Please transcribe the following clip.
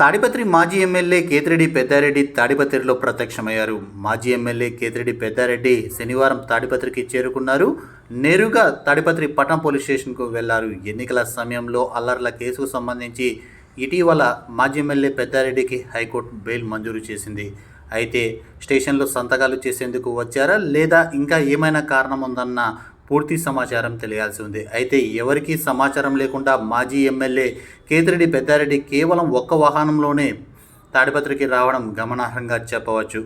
తాడిపత్రి మాజీ ఎమ్మెల్యే కేతిరెడ్డి పెద్దారెడ్డి తాడిపత్రిలో ప్రత్యక్షమయ్యారు. మాజీ ఎమ్మెల్యే కేతిరెడ్డి పెద్దారెడ్డి శనివారం తాడిపత్రికి చేరుకున్నారు. నేరుగా తాడిపత్రి పట్టణ పోలీస్ స్టేషన్కు వెళ్ళారు. ఎన్నికల సమయంలో అల్లర్ల కేసుకు సంబంధించి ఇటీవల మాజీ ఎమ్మెల్యే పెద్దారెడ్డికి హైకోర్టు బెయిల్ మంజూరు చేసింది. అయితే స్టేషన్లో సంతకాలు చేసేందుకు వచ్చారా? లేదా ఇంకా ఏమైనా కారణం ఉందన్న పూర్తి సమాచారం తెలియాల్సి ఉంది. అయితే ఎవరికీ సమాచారం లేకుండా మాజీ ఎమ్మెల్యే కేతిరెడ్డి పెద్దారెడ్డి కేవలం ఒక్క వాహనంలోనే తాడిపత్రికి రావడం గమనార్హంగా చెప్పవచ్చు.